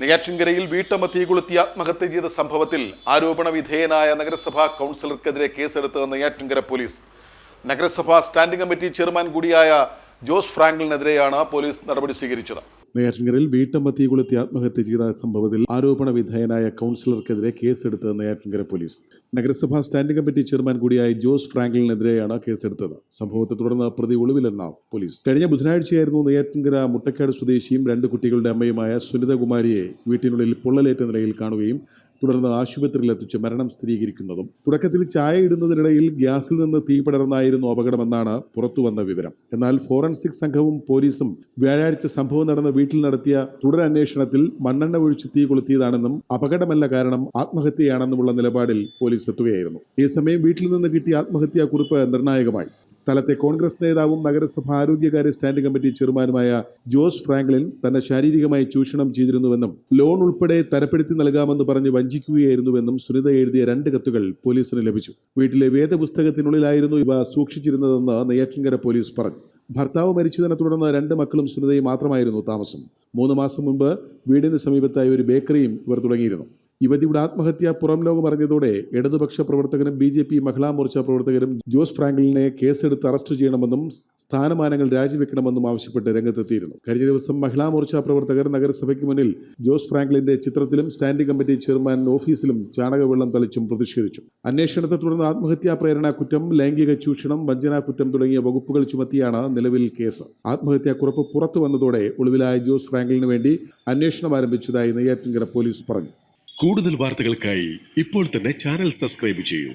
നെയ്യാറ്റിൻകരയിൽ വീട്ടമ്മ തീ കൊളുത്തി ആത്മഹത്യ ചെയ്ത സംഭവത്തിൽ ആരോപണ വിധേയനായ നഗരസഭാ കൗൺസിലർക്കെതിരെ കേസെടുത്ത നെയ്യാറ്റിൻകര പോലീസ്. നഗരസഭാ സ്റ്റാൻഡിംഗ് കമ്മിറ്റി ചെയർമാൻ കൂടിയായ ജോസ് ഫ്രാങ്കിളിനെതിരെയാണ് പോലീസ് നടപടി സ്വീകരിച്ചത്. നെയ്യാറ്റിൻകരയിൽ വീട്ടമ്മ തീ കൊളുത്തി ആത്മഹത്യ ചെയ്ത സംഭവത്തിൽ ആരോപണ വിധേയനായ കൗൺസിലർക്കെതിരെ കേസെടുത്തത് നെയ്യാറ്റിൻകര പോലീസ്. നഗരസഭാ സ്റ്റാൻഡിംഗ് കമ്മിറ്റി ചെയർമാൻ കൂടിയായ ജോസ് ഫ്രാങ്കിളിനെതിരെയാണ് കേസെടുത്തത്. സംഭവത്തെ തുടർന്ന് പ്രതി ഒളിവിലെന്ന പോലീസ്. കഴിഞ്ഞ ബുധനാഴ്ചയായിരുന്നു നെയ്യാറ്റിൻകര മുട്ടക്കാട് സ്വദേശിയും രണ്ട് കുട്ടികളുടെ അമ്മയുമായ സുനിതകുമാരിയെ വീട്ടിനുള്ളിൽ പൊള്ളലേറ്റ നിലയിൽ കാണുകയും തുടർന്ന് ആശുപത്രിയിൽ എത്തിച്ച് മരണം സ്ഥിരീകരിക്കുന്നതും തുടക്കത്തിൽ ചായ ഇടുന്നതിനിടയിൽ ഗ്യാസിൽ നിന്ന് തീ പടർന്നായിരുന്നു അപകടമെന്നാണ് പുറത്തുവന്ന വിവരം. എന്നാൽ ഫോറൻസിക് സംഘവും പോലീസും വ്യാഴാഴ്ച സംഭവം നടന്ന വീട്ടിൽ നടത്തിയ തുടരന്വേഷണത്തിൽ മണ്ണെണ്ണ ഒഴിച്ച് തീ കൊളുത്തിയതാണെന്നും അപകടമല്ല കാരണം ആത്മഹത്യയാണെന്നുമുള്ള നിലപാടിൽ പോലീസ് എത്തുകയായിരുന്നു. ഈ സമയം വീട്ടിൽ നിന്ന് കിട്ടിയ ആത്മഹത്യാ കുറിപ്പ് നിർണായകമായി. സ്ഥലത്തെ കോൺഗ്രസ് നേതാവും നഗരസഭ ആരോഗ്യകാര്യ സ്റ്റാൻഡിംഗ് കമ്മിറ്റി ചെയർമാനുമായ ജോസ് ഫ്രാങ്ക്ലിൻ തന്നെ ശാരീരികമായി ചൂഷണം ചെയ്തിരുന്നുവെന്നും ലോൺ ഉൾപ്പെടെ തരപ്പെടുത്തി നൽകാമെന്ന് പറഞ്ഞ് വഞ്ചിക്കുകയായിരുന്നുവെന്നും സുനിത എഴുതിയ രണ്ട് കത്തുകൾ പോലീസിന് ലഭിച്ചു. വീട്ടിലെ വേദപുസ്തകത്തിനുള്ളിലായിരുന്നു ഇവ സൂക്ഷിച്ചിരുന്നതെന്ന് നെയ്യാറ്റിൻകര പോലീസ് പറഞ്ഞു. ഭർത്താവ് മരിച്ചതിനെ തുടർന്ന് രണ്ട് മക്കളും സുനിതയും മാത്രമായിരുന്നു താമസം. മൂന്ന് മാസം മുമ്പ് വീടിന് സമീപത്തായി ഒരു ബേക്കറിയും ഇവർ തുടങ്ങിയിരുന്നു. യുവതിയുടെ ആത്മഹത്യ പുറം ലോകം അറിഞ്ഞതോടെ ഇടതുപക്ഷ പ്രവർത്തകനും B J P Mahila Morcha പ്രവർത്തകരും ജോസ് ഫ്രാങ്കലിനെ കേസെടുത്ത് അറസ്റ്റ് ചെയ്യണമെന്നും സ്ഥാനമാനങ്ങൾ രാജിവെക്കണമെന്നും ആവശ്യപ്പെട്ട് രംഗത്തെത്തിയിരുന്നു. കഴിഞ്ഞ ദിവസം മഹിളാ മോർച്ച പ്രവർത്തകർ നഗരസഭയ്ക്ക് മുന്നിൽ ജോസ് ഫ്രാങ്ക്ലിന്റെ ചിത്രത്തിലും സ്റ്റാൻഡിംഗ് കമ്മിറ്റി ചെയർമാൻ ഓഫീസിലും ചാണകവെള്ളം തളിച്ചും പ്രതിഷേധിച്ചു അന്വേഷണത്തെ തുടർന്ന് ആത്മഹത്യാ പ്രേരണ കുറ്റം ലൈംഗിക ചൂഷണം വഞ്ചനാ കുറ്റം തുടങ്ങിയ വകുപ്പുകൾ ചുമത്തിയാണ് നിലവിൽ കേസ്. ആത്മഹത്യാക്കുറപ്പ് പുറത്തു വന്നതോടെ ഒളിവിലായ ജോസ് ഫ്രാങ്ക്ലിന് വേണ്ടി അന്വേഷണം ആരംഭിച്ചതായി നെയ്യാറ്റിൻകര പോലീസ് പറഞ്ഞു. കൂടുതൽ വാർത്തകൾക്കായി ഇപ്പോൾ തന്നെ ചാനൽ സബ്സ്ക്രൈബ് ചെയ്യൂ.